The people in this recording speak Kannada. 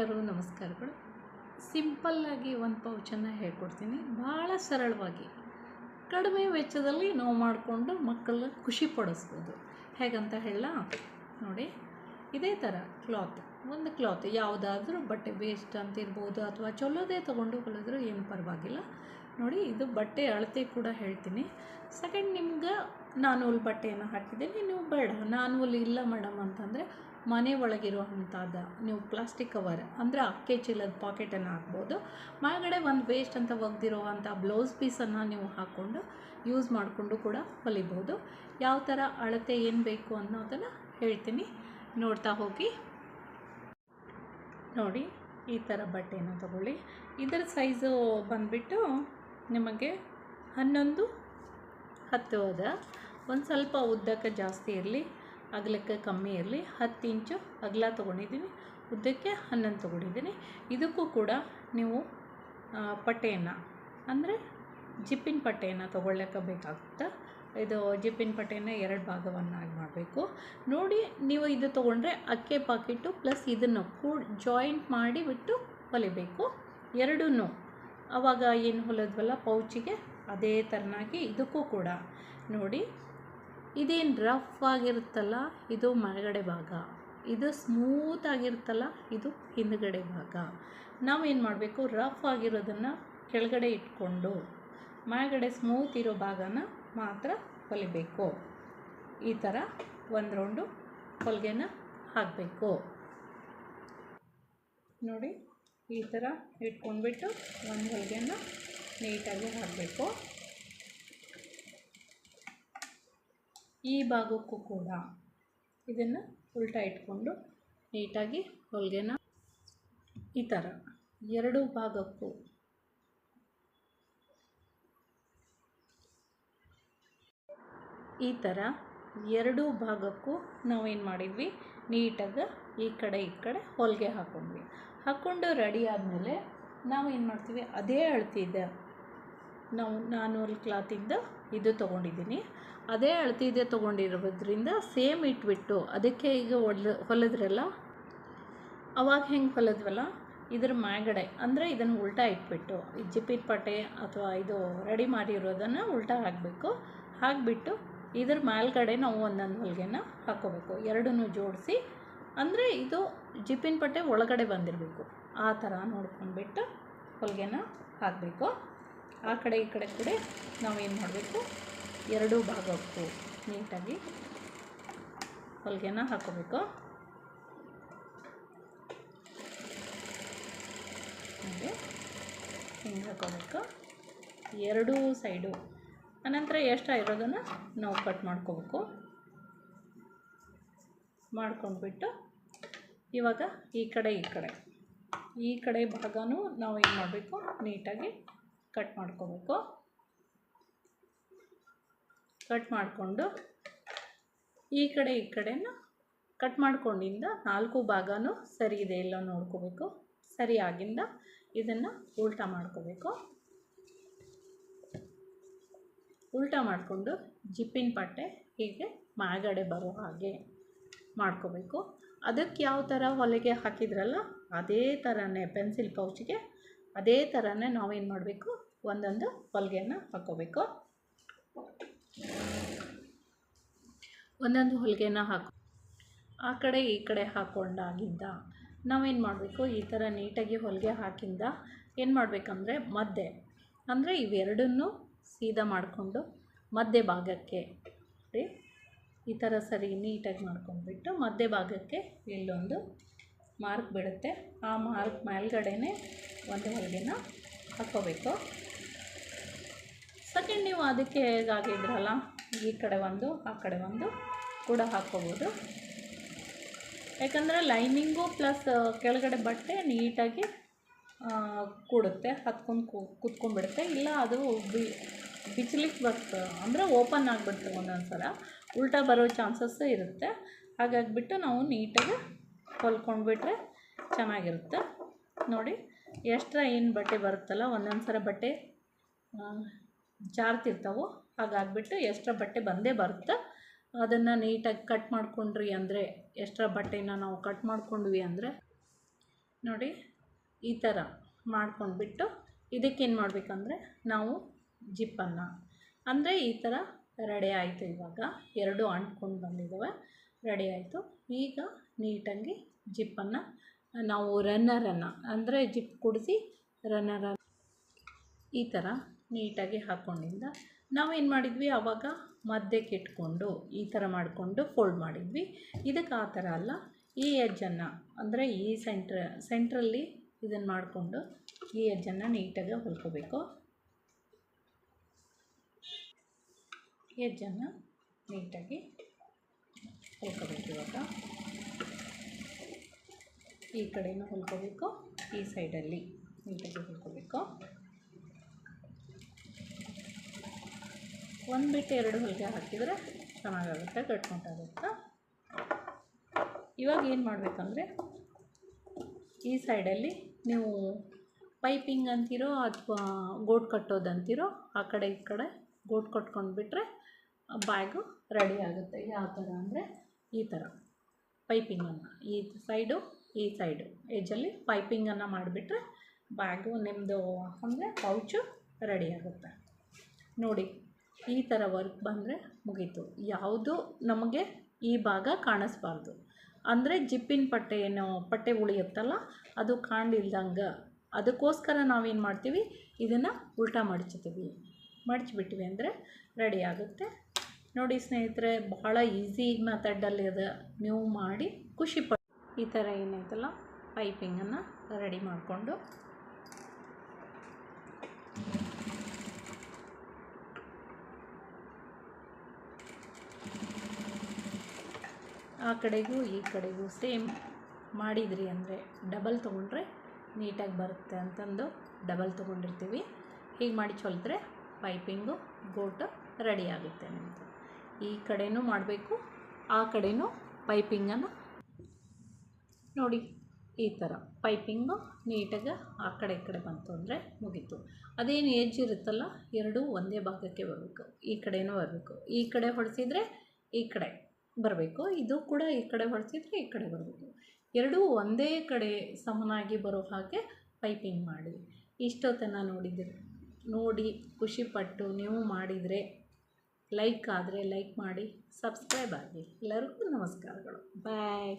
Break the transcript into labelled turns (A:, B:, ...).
A: ಎಲ್ಲರಿಗೂ ನಮಸ್ಕಾರಗಳು. ಸಿಂಪಲ್ಲಾಗಿ ಒಂದು ಪೌಚನ್ನು ಹೇಳ್ಕೊಡ್ತೀನಿ. ಭಾಳ ಸರಳವಾಗಿ. ಕಡಿಮೆ ವೆಚ್ಚದಲ್ಲಿ ನಾವು ಮಾಡಿಕೊಂಡು ಮಕ್ಕಳನ್ನ ಖುಷಿ ಪಡಿಸ್ಬೋದು. ಹೇಗಂತ ಹೇಳ? ನೋಡಿ, ಇದೇ ಥರ ಕ್ಲಾತ್. ಒಂದು ಕ್ಲಾತ್, ಯಾವುದಾದ್ರೂ ಬಟ್ಟೆ ವೇಸ್ಟ್ ಅಂತ ಇರ್ಬೋದು ಅಥವಾ ಚಲೋದೇ ತೊಗೊಂಡು ಹೊಲಿದ್ರೂ ಏನು ಪರವಾಗಿಲ್ಲ. ನೋಡಿ, ಇದು ಬಟ್ಟೆ ಅಳತೆ ಕೂಡ ಹೇಳ್ತೀನಿ. ಸೆಕೆಂಡ್ ನಿಮ್ಗೆ ನಾನೂಲು ಬಟ್ಟೆಯನ್ನು ಹಾಕಿದ್ದೀನಿ, ನೀವು ಬೇಡ. ನಾನು ಉಲ್ ಇಲ್ಲ ಮೇಡಮ್ ಅಂತಂದರೆ ಮನೆ ಒಳಗಿರೋ ನೀವು ಪ್ಲಾಸ್ಟಿಕ್ ಕವರ್ ಅಂದರೆ ಅಕ್ಕಿ ಚೀಲದ ಪಾಕೆಟನ್ನು ಹಾಕ್ಬೋದು. ಮಾಗಡೆ ಒಂದು ವೇಸ್ಟ್ ಅಂತ ಒಗ್ದಿರೋ ಅಂಥ ಬ್ಲೌಸ್ ಪೀಸನ್ನು ನೀವು ಹಾಕ್ಕೊಂಡು ಯೂಸ್ ಮಾಡಿಕೊಂಡು ಕೂಡ ಹೊಲಿಬೋದು. ಯಾವ ಥರ ಅಳತೆ ಏನು ಬೇಕು ಅನ್ನೋದನ್ನು ಹೇಳ್ತೀನಿ. ನೋಡ್ತಾ ಹೋಗಿ. ನೋಡಿ, ಈ ಥರ ಬಟ್ಟೆಯನ್ನು ತಗೊಳ್ಳಿ. ಇದರ ಸೈಜು ಬಂದುಬಿಟ್ಟು ನಿಮಗೆ ಹನ್ನೊಂದು ಹತ್ತು ಅದ ಒಂದು ಸ್ವಲ್ಪ ಉದ್ದಕ್ಕೆ ಜಾಸ್ತಿ ಇರಲಿ, ಅಗಲಕ್ಕೆ ಕಮ್ಮಿ ಇರಲಿ. ಹತ್ತು ಇಂಚು ಅಗಲ ತೊಗೊಂಡಿದ್ದೀನಿ ಉದ್ದಕ್ಕೆ ಹನ್ನೊಂದು ತೊಗೊಂಡಿದ್ದೀನಿ ಇದಕ್ಕೂ ಕೂಡ ನೀವು ಪಟ್ಟೆಯನ್ನು ಅಂದರೆ ಜಿಪ್ಪಿನ ಪಟ್ಟೆಯನ್ನು ತೊಗೊಳ್ಳಕ್ಕೆ ಬೇಕಾಗುತ್ತೆ ಇದು ಜಿಪ್ಪಿನ ಪಟ್ಟೆಯನ್ನು ಎರಡು ಭಾಗವನ್ನಾಗಿ ಮಾಡಬೇಕು. ನೋಡಿ, ನೀವು ಇದು ತೊಗೊಂಡ್ರೆ ಅಕ್ಕಿ ಪಾಕೆಟು ಪ್ಲಸ್ ಇದನ್ನು ಕೂಡ ಜಾಯಿಂಟ್ ಮಾಡಿ ಬಿಟ್ಟು ಹೊಲಿಬೇಕು. ಎರಡೂ ಆವಾಗ ಏನು ಹೊಲದ್ವಲ್ಲ, ಪೌಚಿಗೆ ಅದೇ ಥರನಾಗಿ ಇದಕ್ಕೂ ಕೂಡ. ನೋಡಿ, ಇದೇನು ರಫ್ ಆಗಿರುತ್ತಲ್ಲ, ಇದು ಮೇಲ್ಗಡೆ ಭಾಗ. ಇದು ಸ್ಮೂತ್ ಆಗಿರುತ್ತಲ್ಲ, ಇದು ಹಿಂದುಗಡೆ ಭಾಗ. ನಾವೇನು ಮಾಡಬೇಕು? ರಫ್ ಆಗಿರೋದನ್ನು ಕೆಳಗಡೆ ಇಟ್ಕೊಂಡು ಮೇಲ್ಗಡೆ ಸ್ಮೂತ್ ಇರೋ ಭಾಗನ ಮಾತ್ರ ಹೊಲಿಬೇಕು. ಈ ಥರ ಒಂದು ರೌಂಡು ಹೊಲಿಗೆನ ಹಾಕಬೇಕು. ನೋಡಿ, ಈ ಥರ ಇಟ್ಕೊಂಡ್ಬಿಟ್ಟು ಒಂದು ಹೊಲಿಗೆನ ನೀಟಾಗಿ ಹಾಕಬೇಕು. ಈ ಭಾಗಕ್ಕೂ ಕೂಡ ಇದನ್ನು ಉಲ್ಟಾ ಇಟ್ಕೊಂಡು ನೀಟಾಗಿ ಹೊಲಿಗೆನ ಈ ಥರ ಎರಡು ಭಾಗಕ್ಕೂ ಈ ಥರ ಎರಡೂ ಭಾಗಕ್ಕೂ ನಾವೇನು ಮಾಡಿದ್ವಿ? ನೀಟಾಗಿ ಈ ಕಡೆ ಈ ಕಡೆ ಹೊಲಿಗೆ ಹಾಕೊಂಡ್ವಿ. ಹಾಕ್ಕೊಂಡು ರೆಡಿ ಆದಮೇಲೆ ನಾವೇನು ಮಾಡ್ತೀವಿ? ಅದೇ ಅಳ್ತಿದ್ದೆ ನಾವು ನಾನ್ನೂರು ಕ್ಲಾತಿಂದ ಇದು ತೊಗೊಂಡಿದ್ದೀನಿ. ಅದೇ ಅಳತಿದೆ ತೊಗೊಂಡಿರೋದ್ರಿಂದ ಸೇಮ್ ಇಟ್ಬಿಟ್ಟು ಅದಕ್ಕೆ ಈಗ ಹೊಲ ಹೊಲಿದ್ರಲ್ಲ, ಅವಾಗ ಹೆಂಗೆ ಹೊಲಿದ್ವಲ್ಲ? ಇದ್ರ ಮ್ಯಾಗಡೆ ಅಂದರೆ ಇದನ್ನು ಉಲ್ಟಾ ಇಟ್ಬಿಟ್ಟು, ಈ ಜಿಪ್ಪಿನ ಪಟ್ಟೆ ಅಥವಾ ಇದು ರೆಡಿ ಮಾಡಿರೋದನ್ನು ಉಲ್ಟಾ ಹಾಕಬೇಕು. ಹಾಕಿಬಿಟ್ಟು ಇದ್ರ ಮೇಲ್ಗಡೆ ನಾವು ಒಂದೊಂದು ಹೊಲಿಗೆನ ಹಾಕ್ಕೋಬೇಕು ಎರಡನ್ನೂ ಜೋಡಿಸಿ ಅಂದರೆ ಇದು ಜಿಪ್ಪಿನ ಪಟ್ಟೆ ಒಳಗಡೆ ಬಂದಿರಬೇಕು. ಆ ಥರ ನೋಡ್ಕೊಂಡ್ಬಿಟ್ಟು ಹೊಲಿಗೆನ ಹಾಕಬೇಕು. ಆ ಕಡೆ ಈ ಕಡೆ ಕೂಡ ನಾವೇನು ಮಾಡಬೇಕು? ಎರಡೂ ಭಾಗಕ್ಕೂ ನೀಟಾಗಿ ಹೊಲಿಗೆನ ಹಾಕೋಬೇಕು. ಹಾಗೆ ಹಿಂಗೆ ಹಾಕೋಬೇಕು. ಎರಡೂ ಸೈಡು. ಅನಂತರ ಎಷ್ಟು ಇರೋದನ್ನು ನಾವು ಕಟ್ ಮಾಡ್ಕೋಬೇಕು. ಮಾಡ್ಕೊಂಡ್ಬಿಟ್ಟು ಇವಾಗ ಈ ಕಡೆ ಈ ಕಡೆ. ಈ ಕಡೆ ಭಾಗನೂ ನಾವು ಏನು ಮಾಡಬೇಕು? ನೀಟಾಗಿ ಕಟ್ ಮಾಡ್ಕೋಬೇಕು. ಕಟ್ ಮಾಡಿಕೊಂಡು ಈ ಕಡೆ, ಈ ಕಡೆನ ಕಟ್ ಮಾಡ್ಕೊಂಡಿಂದ ನಾಲ್ಕು ಭಾಗನೂ ಸರಿ ಇದೆ ಇಲ್ಲ ನೋಡ್ಕೋಬೇಕು. ಸರಿ ಆಗಿಂದ ಇದನ್ನು ಉಲ್ಟಾ ಮಾಡ್ಕೋಬೇಕು. ಉಲ್ಟಾ ಮಾಡಿಕೊಂಡು ಜಿಪ್ಪಿನ ಪಟ್ಟೆ ಹೀಗೆ ಮಾಗಡೆ ಬರೋ ಹಾಗೆ ಮಾಡ್ಕೋಬೇಕು. ಅದಕ್ಕೆ ಯಾವ ಥರ ಹೊಲಿಗೆ ಹಾಕಿದ್ರಲ್ಲ, ಅದೇ ಥರನೇ ಪೆನ್ಸಿಲ್ ಪೌಚಿಗೆ ಅದೇ ಥರನೇ ನಾವೇನು ಮಾಡಬೇಕು? ಒಂದೊಂದು ಹೊಲಿಗೆಯನ್ನು ಹಾಕ್ಕೋಬೇಕು ಒಂದೊಂದು ಹೊಲಿಗೆನ ಹಾಕೋ ಆ ಕಡೆ ಈ ಕಡೆ ಹಾಕ್ಕೊಂಡಾಗಿಂದ ನಾವೇನು ಮಾಡಬೇಕು? ಈ ಥರ ನೀಟಾಗಿ ಹೊಲಿಗೆ ಹಾಕಿಂದ ಏನು ಮಾಡಬೇಕಂದ್ರೆ ಮಧ್ಯೆ ಅಂದರೆ ಇವೆರಡನ್ನೂ ಸೀದಾ ಮಾಡಿಕೊಂಡು ಮಧ್ಯೆ ಭಾಗಕ್ಕೆ ಈ ಥರ ಸರಿ ನೀಟಾಗಿ ಮಾಡ್ಕೊಂಡ್ಬಿಟ್ಟು ಮಧ್ಯೆ ಭಾಗಕ್ಕೆ ಇಲ್ಲೊಂದು ಮಾರ್ಕ್ ಬಿಡುತ್ತೆ ಆ ಮಾರ್ಕ್ ಮೇಲ್ಗಡೆನೇ ಒಂದು ಹೊಲಿಗೆನ ಹಾಕ್ಕೋಬೇಕು. ಸೆಕೆಂಡ್ ನೀವು ಅದಕ್ಕೆ ಹೇಗಾಗಿದ್ರಲ್ಲ ಈ ಕಡೆ ಒಂದು, ಆ ಕಡೆ ಒಂದು ಕೂಡ ಹಾಕ್ಕೋಬೋದು. ಯಾಕಂದರೆ ಲೈನಿಂಗು ಪ್ಲಸ್ ಕೆಳಗಡೆ ಬಟ್ಟೆ ನೀಟಾಗಿ ಕೂಡುತ್ತೆ, ಹತ್ಕೊಂಡು ಕೂ, ಕೂತ್ಕೊಂಡ್ಬಿಡುತ್ತೆ. ಇಲ್ಲ, ಅದು ಬಿ ಬಿಚ್ಚಲಿಕ್ಕೆ ಬರ್ತದೆ ಅಂದರೆ ಓಪನ್ ಆಗಿಬಿಡ್ತು ಒಂದೊಂದು ಸಲ ಉಲ್ಟಾ ಬರೋ ಚಾನ್ಸಸ್ಸು ಇರುತ್ತೆ. ಹಾಗಾಗಿಬಿಟ್ಟು ನಾವು ನೀಟಾಗಿ ಹೊಲ್ಕೊಂಡ್ಬಿಟ್ರೆ ಚೆನ್ನಾಗಿರುತ್ತೆ. ನೋಡಿ, ಎಷ್ಟರ ಏನು ಬಟ್ಟೆ ಬರುತ್ತಲ್ಲ, ಒಂದೊಂದು ಸಲ ಬಟ್ಟೆ ಜಾರ್ತಿರ್ತಾವೆ, ಹಾಗಾಗ್ಬಿಟ್ಟು ಎಷ್ಟರ ಬಟ್ಟೆ ಬಂದೇ ಬರುತ್ತೆ. ಅದನ್ನು ನೀಟಾಗಿ ಕಟ್ ಮಾಡಿಕೊಂಡ್ರಿ ಅಂದರೆ, ಎಷ್ಟರ ಬಟ್ಟೆನ ನಾವು ಕಟ್ ಮಾಡ್ಕೊಂಡ್ವಿ ಅಂದರೆ, ನೋಡಿ, ಈ ಥರ ಮಾಡ್ಕೊಂಡ್ಬಿಟ್ಟು ಇದಕ್ಕೇನು ಮಾಡಬೇಕಂದ್ರೆ, ನಾವು ಜಿಪ್ಪನ್ನು. ಅಂದರೆ ಈ ಥರ ರೆಡಿ ಆಯಿತು ಇವಾಗ. ಎರಡು ಅಂಟ್ಕೊಂಡು ಬಂದಿದ್ದಾವೆ ರೆಡಿ ಆಯಿತು. ಈಗ ನೀಟಾಗಿ ಜಿಪ್ಪನ್ನು, ನಾವು ರನ್ನರನ್ನು ಅಂದರೆ ಜಿಪ್ ಕುಡಿಸಿ ರನ್ನರ ಈ ಥರ ನೀಟಾಗಿ ಹಾಕ್ಕೊಂಡಿಂದ ನಾವೇನು ಮಾಡಿದ್ವಿ? ಆವಾಗ ಮಧ್ಯಕ್ಕೆ ಇಟ್ಕೊಂಡು ಈ ಥರ ಮಾಡಿಕೊಂಡು ಫೋಲ್ಡ್ ಮಾಡಿದ್ವಿ. ಇದಕ್ಕೆ ಆ ಥರ ಅಲ್ಲ, ಈ ಎಜ್ಜನ್ನು ಅಂದರೆ ಈ ಸೆಂಟ್ರ ಸೆಂಟ್ರಲ್ಲಿ ಇದನ್ನು ಮಾಡಿಕೊಂಡು ಈ ಎಜ್ಜನ್ನು ನೀಟಾಗಿ ಹೊಲ್ಕೋಬೇಕು. ಎಜ್ಜನ್ನು ನೀಟಾಗಿ ಹೊಲ್ಕೋಬೇಕು ಇವಾಗ. ಈ ಕಡೆಯೂ ಹೊಲ್ಕೋಬೇಕು ಈ ಸೈಡಲ್ಲಿ ನೀಟಾಗಿ ಹೊಲ್ಕೋಬೇಕು ಒಂದು ಬಿಟ್ಟು ಎರಡು ಹೊಲಿಗೆ ಹಾಕಿದರೆ ಚೆನ್ನಾಗಾಗುತ್ತೆ ಕಟ್ಕೊಂಡಾಗುತ್ತೆ ಇವಾಗ ಏನು ಮಾಡಬೇಕಂದ್ರೆ ಈ ಸೈಡಲ್ಲಿ ನೀವು ಪೈಪಿಂಗ್ ಅಂತೀರೋ ಅಥವಾ ಗೋಟ್ ಕಟ್ಟೋದಂತೀರೋ ಆ ಕಡೆ ಈ ಕಡೆ ಗೋಟ್ ಕಟ್ಕೊಂಡು ಬಿಟ್ಟರೆ ಬ್ಯಾಗು ರೆಡಿ ಆಗುತ್ತೆ. ಯಾವ ಥರ ಅಂದರೆ ಈ ಥರ ಪೈಪಿಂಗನ್ನು ಈ ಸೈಡು ಈ ಸೈಡು ಎಜ್ಜಲ್ಲಿ ಪೈಪಿಂಗನ್ನು ಮಾಡಿಬಿಟ್ರೆ ಬ್ಯಾಗು ನಿಮ್ಮದು ಅಂದರೆ ಪೌಚು ರೆಡಿ ಆಗುತ್ತೆ. ನೋಡಿ, ಈ ಥರ ವರ್ಕ್ ಬಂದರೆ ಮುಗೀತು. ಯಾವುದು ನಮಗೆ ಈ ಭಾಗ ಕಾಣಿಸ್ಬಾರ್ದು. ಅಂದರೆ ಜಿಪ್ಪಿನ ಪಟ್ಟೆ ಏನು, ಪಟ್ಟೆ ಉಳಿಯುತ್ತಲ್ಲ, ಅದು ಕಾಣಿಲ್ದಂಗೆ ಅದಕ್ಕೋಸ್ಕರ ನಾವೇನು ಮಾಡ್ತೀವಿ? ಇದನ್ನು ಉಲ್ಟಾ ಮಡಚ್ತೀವಿ. ಮಡ್ಚಿಬಿಟ್ವಿ ಅಂದರೆ ರೆಡಿ ಆಗುತ್ತೆ. ನೋಡಿ ಸ್ನೇಹಿತರೆ, ಬಹಳ ಈಸಿ ಮೆಥಡಲ್ಲಿ ಅದು. ನೀವು ಮಾಡಿ ಖುಷಿ ಪಡ್ ಈ ಥರ ಏನೈತಲ್ಲ ಪೈಪಿಂಗನ್ನು ರೆಡಿ ಮಾಡಿಕೊಂಡು. ಆ ಕಡೆಗೂ ಈ ಕಡೆಗೂ ಸೇಮ್ ಮಾಡಿದ್ರಿ ಅಂದರೆ ಡಬಲ್ ತೊಗೊಂಡ್ರೆ ನೀಟಾಗಿ ಬರುತ್ತೆ ಅಂತಂದು ಡಬಲ್ ತೊಗೊಂಡಿರ್ತೀವಿ. ಹೀಗೆ ಮಾಡಿ ಚೊಲಿದ್ರೆ ಪೈಪಿಂಗು ಗೋಟು ರೆಡಿ ಆಗುತ್ತೆ ನಿಮ್ಮದು ಈ ಕಡೆನೂ ಮಾಡಬೇಕು, ಆ ಕಡೆನೂ ಪೈಪಿಂಗನ್ನು. ನೋಡಿ, ಈ ಥರ ಪೈಪಿಂಗು ನೀಟಾಗಿ ಆ ಕಡೆ ಈ ಕಡೆ ಬಂತು ಅಂದರೆ ಮುಗೀತು. ಅದೇನು ಏಜ್ ಇರುತ್ತಲ್ಲ, ಎರಡೂ ಒಂದೇ ಭಾಗಕ್ಕೆ ಬರಬೇಕು, ಈ ಕಡೆನೂ ಬರಬೇಕು. ಈ ಕಡೆ ಹೊಡೆಸಿದರೆ ಈ ಕಡೆ ಬರಬೇಕು, ಇದು ಕೂಡ ಈ ಕಡೆ ಹೊಡೆಸಿದ್ರೆ ಈ ಕಡೆ ಬರಬೇಕು. ಎರಡೂ ಒಂದೇ ಕಡೆ ಸಮನಾಗಿ ಬರೋ ಹಾಗೆ ಪೈಪಿಂಗ್ ಮಾಡಿ. ಇಷ್ಟೊತ್ತನ್ನು ನೋಡಿದ್ರೆ ನೋಡಿ, ಖುಷಿಪಟ್ಟು ನೀವು ಮಾಡಿದರೆ ಲೈಕ್ ಆದರೆ ಲೈಕ್ ಮಾಡಿ ಸಬ್ಸ್ಕ್ರೈಬ್ ಆಗಿ. ಎಲ್ಲರಿಗೂ ನಮಸ್ಕಾರಗಳು. ಬಾಯ್